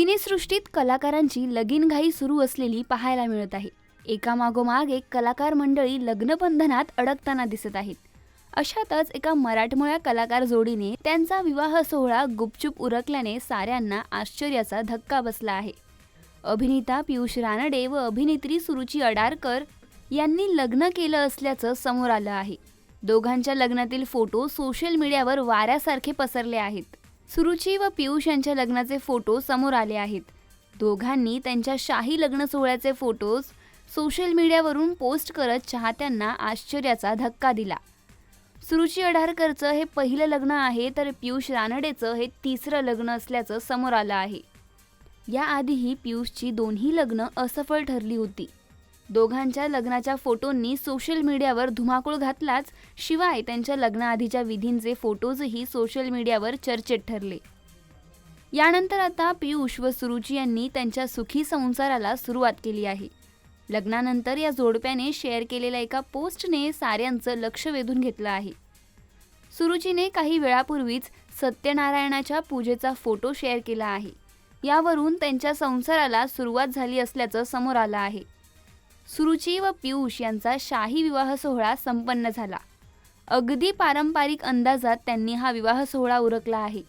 सिनेसृष्टीत कलाकारांची लगीनघाई सुरू असलेली पाहायला मिळत आहे. एकामागोमाग एक कलाकार मंडळी लग्नबंधनात अडकताना दिसत आहेत. अशातच एका मराठमोळ्या कलाकार जोडीने त्यांचा विवाह सोहळा गुपचूप उरकल्याने साऱ्यांना आश्चर्याचा धक्का बसला आहे. अभिनेता पियुष रानडे व अभिनेत्री सुरुची अडारकर यांनी लग्न केलं असल्याचं समोर आलं आहे. दोघांच्या लग्नातील फोटो सोशल मीडियावर वाऱ्यासारखे पसरले आहेत. सुरुची व पियुष यांच्या लग्नाचे फोटो समोर आले आहेत. दोघांनी त्यांच्या शाही लग्न सोहळ्याचे फोटोज सोशल मीडियावरून पोस्ट करत चाहत्यांना आश्चर्याचा धक्का दिला. सुरुची अढारकरचं हे पहिलं लग्न आहे तर पियुष रानडेचं हे तिसरं लग्न असल्याचं समोर आलं आहे. याआधीही पियुषची दोन्ही लग्न असफल ठरली होती. दोघांच्या लग्नाच्या फोटोंनी सोशल मीडियावर धुमाकूळ घातलाच शिवाय त्यांच्या लग्नाआधीच्या विधींचे फोटोजही सोशल मीडियावर चर्चेत ठरले. यानंतर आता पियुष व सुरुची यांनी त्यांच्या सुखी संसाराला सुरुवात केली आहे. लग्नानंतर या जोडप्याने शेअर केलेल्या एका पोस्टने साऱ्यांचं लक्ष वेधून घेतलं आहे. सुरुचीने काही वेळापूर्वीच सत्यनारायणाच्या पूजेचा फोटो शेअर केला आहे. यावरून त्यांच्या संसाराला सुरुवात झाली असल्याचं समोर आलं आहे. सुरुची व पियुष यांचा शाही विवाह सोहळा संपन्न झाला. अगदी पारंपरिक अंदाजात त्यांनी हा विवाह सोहळा उरकला आहे.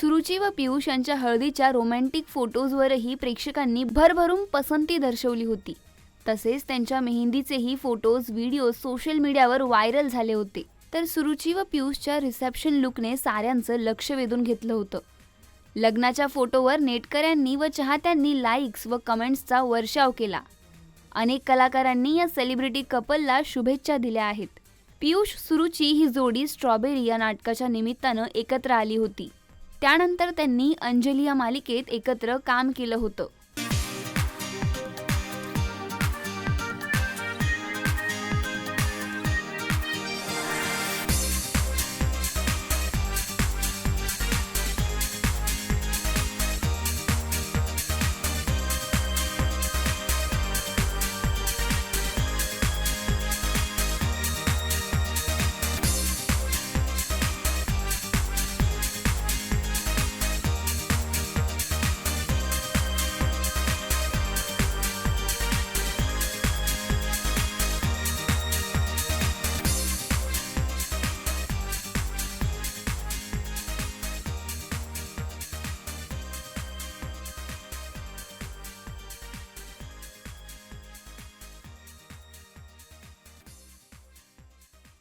सुरुची व पियुष यांच्या हळदीच्या रोमॅन्टिक फोटोजवरही प्रेक्षकांनी भरभरून पसंती दर्शवली होती. तसेच त्यांच्या मेहंदीचेही फोटोज व्हिडिओ सोशल मीडियावर व्हायरल झाले होते. तर सुरुची व पियुषच्या रिसेप्शन लुकने साऱ्यांचं लक्ष वेधून घेतलं होतं. लग्नाच्या फोटोवर नेटकऱ्यांनी व चाहत्यांनी लाईक्स व कमेंट्सचा वर्षाव केला. अनेक कलाकारांनी या सेलिब्रिटी कपलला शुभेच्छा दिल्या आहेत. पियुष सुरुची ही जोडी स्ट्रॉबेरी या नाटकाच्या निमित्तानं एकत्र आली होती. त्यानंतर त्यांनी अंजली या मालिकेत एकत्र काम केलं होतं.